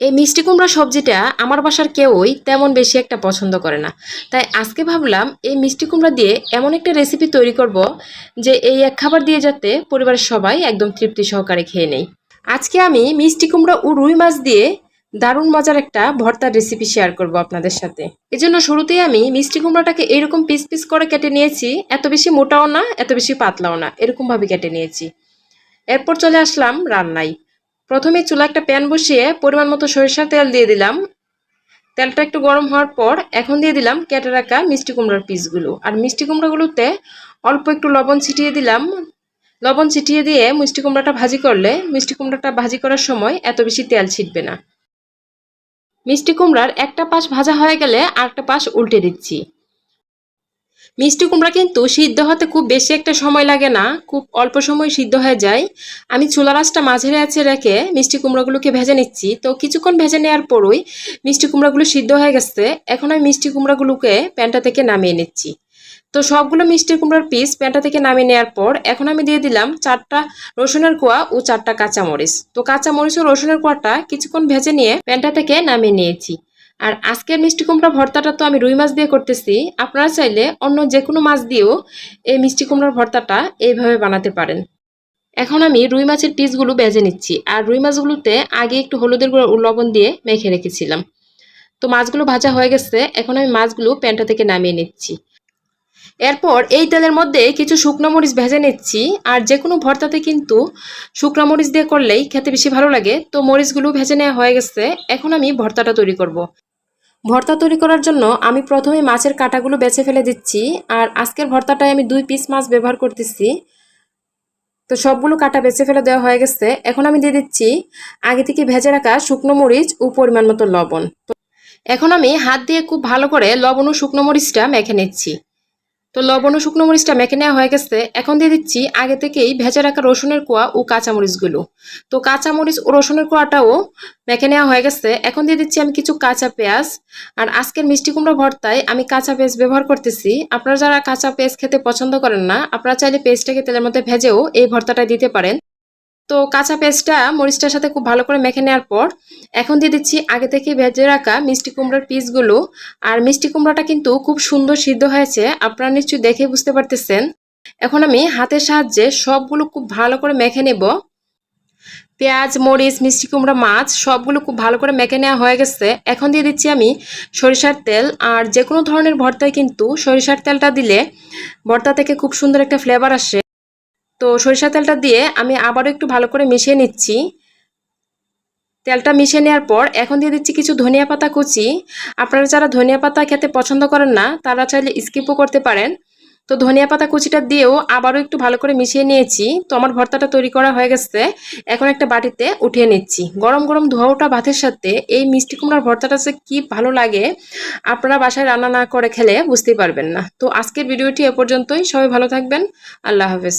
এই মিষ্টি কুমড়া সবজিটা আমার বাসার কেউই তেমন বেশি একটা পছন্দ করে না। তাই আজকে ভাবলাম এই মিষ্টি কুমড়া দিয়ে এমন একটা রেসিপি তৈরি করব যে এই এক খাবার দিয়ে যাতে পরিবারের সবাই একদম তৃপ্তি সহকারে খেয়ে নেই আজকে আমি মিষ্টি কুমড়া ও রুই মাছ দিয়ে দারুণ মজার একটা ভর্তার রেসিপি শেয়ার করব আপনাদের সাথে। এজন্য শুরুতেই আমি মিষ্টি কুমড়াটাকে এরকম পিস পিস করে কেটে নিয়েছি। এত বেশি মোটাও না, এত বেশি পাতলাও না, এরকমভাবে কেটে নিয়েছি। এরপর চলে আসলাম রান্নায়। প্রথমে চুলা একটা প্যান বসিয়ে পরিমাণ মতো সরিষার তেল দিয়ে দিলাম। তেলটা একটু গরম হওয়ার পর এখন দিয়ে দিলাম কেটে রাখা মিষ্টি কুমড়ার পিসগুলো। আর মিষ্টি কুমড়াগুলোতে অল্প একটু লবণ ছিটিয়ে দিলাম। লবণ ছিটিয়ে দিয়ে মিষ্টি কুমড়াটা ভাজি করলে মিষ্টি কুমড়াটা ভাজি করার সময় এত বেশি তেল ছিটবে না। মিষ্টি কুমড়ার একটা পাশ ভাজা হয়ে গেলে আরেকটা পাশ উল্টে দিচ্ছি। মিষ্টি কুমড়া কিন্তু সিদ্ধ হতে খুব বেশি একটা সময় লাগে না, খুব অল্প সময় সিদ্ধ হয়ে যায়। আমি চুলা রাসটা মাঝে আছে রেখে মিষ্টি কুমড়াগুলোকে ভেজে নিচ্ছি। তো কিছুক্ষণ ভেজে নেওয়ার পরই মিষ্টি কুমড়াগুলো সিদ্ধ হয়ে গেছে। এখন আমি মিষ্টি কুমড়াগুলোকে প্যানটা থেকে নামিয়ে নিচ্ছি। তো সবগুলো মিষ্টি কুমড়ার পিস প্যানটা থেকে নামিয়ে নেওয়ার পর এখন আমি দিয়ে দিলাম চারটা রসুনের কোয়া ও চারটা কাঁচামরিচ। তো কাঁচামরিচ ও রসুনের কোয়াটা কিছুক্ষণ ভেজে নিয়ে প্যানটা থেকে নামিয়ে নিয়েছি। আর আজকের মিষ্টি কুমড়া ভর্তাটা তো আমি রুই মাছ দিয়ে করতেছি। আপনারা চাইলে অন্য যে কোনো মাছ দিয়েও এই মিষ্টি কুমড়ার ভর্তাটা এইভাবে বানাতে পারেন। এখন আমি রুই মাছের পিসগুলো বেজে নিচ্ছি আর রুই মাছগুলোতে আগে একটু হলুদের গুঁড়ো লবণ দিয়ে মেখে রেখেছিলাম। তো মাছগুলো ভাজা হয়ে গেছে, এখন আমি মাছগুলো প্যানটা থেকে নামিয়ে নিচ্ছি। এরপর এই তেলের মধ্যে কিছু শুকনো মরিচ ভেজে নিচ্ছি আর যে কোনো ভর্তাতে কিন্তু শুকনো মরিচ দিয়ে করলেই খেতে বেশি ভালো লাগে। তো মরিচগুলো ভেজে নেওয়া হয়ে গেছে, এখন আমি ভর্তাটা তৈরি করব। ভর্তা তৈরি করার জন্য আমি প্রথমে মাছের কাঁটাগুলো বেছে ফেলে দিচ্ছি, আর আজকের ভর্তাটায় আমি দুই পিস মাছ ব্যবহার করতেছি। তো সবগুলো কাটা বেছে ফেলে দেওয়া হয়ে গেছে। এখন আমি দিয়ে দিচ্ছি আগে থেকে ভেজে রাখা শুকনো মরিচ ও পরিমাণ মতো লবণ। এখন আমি হাত দিয়ে খুব ভালো করে লবণ ও শুকনো মরিচটা মেখে নিচ্ছি। তো লবণ ও শুকনো মরিচটা মেখে নেওয়া হয়ে গেছে। এখন দিয়ে দিচ্ছি আগে থেকেই ভেজা রাখা রসুনের কুয়া ও কাঁচামরিচগুলো। তো কাঁচামরিচ ও রসুনের কোয়াটাও মেখে নেওয়া হয়ে গেছে। এখন দিয়ে দিচ্ছি আমি কিছু কাঁচা পেঁয়াজ। আর আজকের মিষ্টি কুমড়ো ভর্তায় আমি কাঁচা পেঁয়াজ ব্যবহার করতেছি। আপনারা যারা কাঁচা পেঁয়াজ খেতে পছন্দ করেন না, আপনারা চাইলে পেঁয়াজটাকে তেলের মধ্যে ভেজেও এই ভর্তাটা দিতে পারেন। তো কাঁচা পেস্টটা মরিচটার সাথে খুব ভালো করে মেখে নেওয়ার পর এখন দিয়ে দিচ্ছি আগে থেকে ভেজে রাখা মিষ্টি কুমড়ার পিসগুলো। আর মিষ্টি কুমড়াটা কিন্তু খুব সুন্দর সিদ্ধ হয়েছে, আপনারা নিশ্চয়ই দেখে বুঝতে পারতেছেন। এখন আমি হাতের সাহায্যে সবগুলো খুব ভালো করে মেখে নেব। পেঁয়াজ, মরিচ, মিষ্টি কুমড়া, মাছ সবগুলো খুব ভালো করে মেখে নেওয়া হয়ে গেছে। এখন দিয়ে দিচ্ছি আমি সরিষার তেল। আর যে কোনো ধরনের ভর্তায় কিন্তু সরিষার তেলটা দিলে ভর্তা থেকে খুব সুন্দর একটা ফ্লেভার আসে। তো সরিষা তেলটা দিয়ে আমি আবারও একটু ভালো করে মিশিয়ে নিচ্ছি। তেলটা মিশিয়ে নেওয়ার পর এখন দিয়ে দিচ্ছি কিছু ধনিয়া পাতা কুচি। আপনারা যারা ধনিয়া পাতা খেতে পছন্দ করেন না, তারা চাইলে স্কিপও করতে পারেন। তো ধনিয়া পাতা কুচিটা দিয়েও আবারও একটু ভালো করে মিশিয়ে নিয়েছি। তো আমার ভর্তাটা তৈরি করা হয়ে গেছে। এখন একটা বাটিতে উঠিয়ে নিচ্ছি। গরম গরম ধোয়াটা ভাতের সাথে এই মিষ্টি কুমড়ার ভর্তাটা যে কী ভালো লাগে, আপনারা বাসায় রান্না না করে খেলে বুঝতেই পারবেন না। তো আজকের ভিডিওটি এ পর্যন্তই। সবাই ভালো থাকবেন। আল্লাহ হাফেজ।